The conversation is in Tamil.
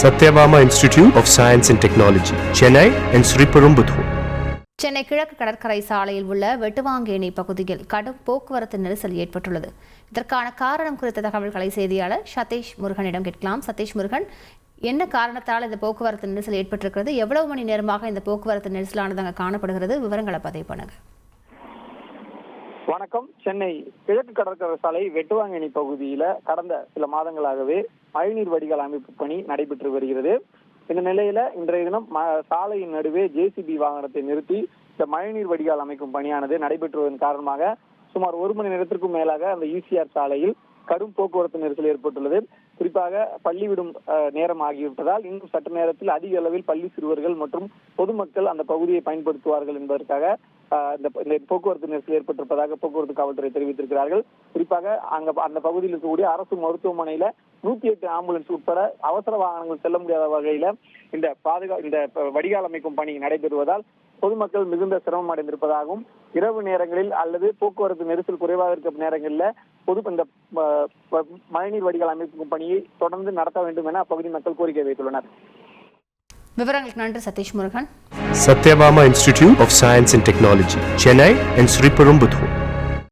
Sathyabama institute of science and technology Chennai and Chennai கிழக்கு கடற்கரை சாலையில் உள்ள வெட்டுவாங்கேணி பகுதியில் கடும் போக்குவரத்து நெரிசல் ஏற்பட்டுள்ளது. இதற்கான காரணம் குறித்த தகவல்களை செய்தியாளர் சதீஷ் முருகனிடம் கேட்கலாம். சதீஷ் முருகன் என்ன காரணத்தால் இந்த போக்குவரத்து நெரிசல் ஏற்பட்டிருக்கிறது? எவ்வளவு மணி நேரமாக இந்த போக்குவரத்து நெரிசலானது அங்கே காணப்படுகிறது? விவரங்களை பதிவு பண்ணுங்கள் வணக்கம். சென்னை கிழக்கு கடற்கரை சாலை வெட்டுவாங்கனி பகுதியில கடந்த சில மாதங்களாகவே மழைநீர் வடிகால் அமைப்பு பணி நடைபெற்று வருகிறது. இந்த நிலையில இன்றைய தினம் ம- சாலையின் நடுவே ஜேசிபி வாகனத்தை நிறுத்தி இந்த மழைநீர் வடிகால் அமைக்கும் பணியானது நடைபெற்றுவதன் காரணமாக சுமார் ஒரு மணி நேரத்திற்கும் மேலாக அந்த யூசிஆர் சாலையில் கடும் போக்குவரத்து நெரிசல் ஏற்பட்டுள்ளது. குறிப்பாக பள்ளி விடும் நேரம் ஆகிவிட்டதால் இன்னும் சற்று நேரத்தில் அதிக அளவில் பள்ளி சிறுவர்கள் மற்றும் பொதுமக்கள் அந்த பகுதியை பயன்படுத்துவார்கள் என்பதற்காக இந்த போக்குவரத்து நெரிசல் ஏற்பட்டிருப்பதாக போக்குவரத்து காவல்துறை தெரிவித்திருக்கிறார்கள். குறிப்பாக அங்க அந்த பகுதியில் இருக்கக்கூடிய அரசு மருத்துவமனையில நூத்தி எட்டு ஆம்புலன்ஸ் உட்பட அவசர வாகனங்கள் செல்ல முடியாத வகையில இந்த பாதுகா இந்த வடிகால் அமைக்கும் பணி நடைபெறுவதால் பொதுமக்கள் மிகுந்த சிரமம் அடைந்திருப்பதாகவும் இரவு நேரங்களில் அல்லது போக்குவரத்து நெரிசல் குறைவாக இருக்கும் நேரங்களில் பொது இந்த மழைநீர் வடிகால் அமைக்கும் பணியை தொடர்ந்து நடத்த வேண்டும் என அப்பகுதி மக்கள் கோரிக்கை வைத்துள்ளனர். விவரங்களுக்கு நன்றி Sathish Murugan Satyabama Institute of Science and Technology, Chennai and Sriperumbudur.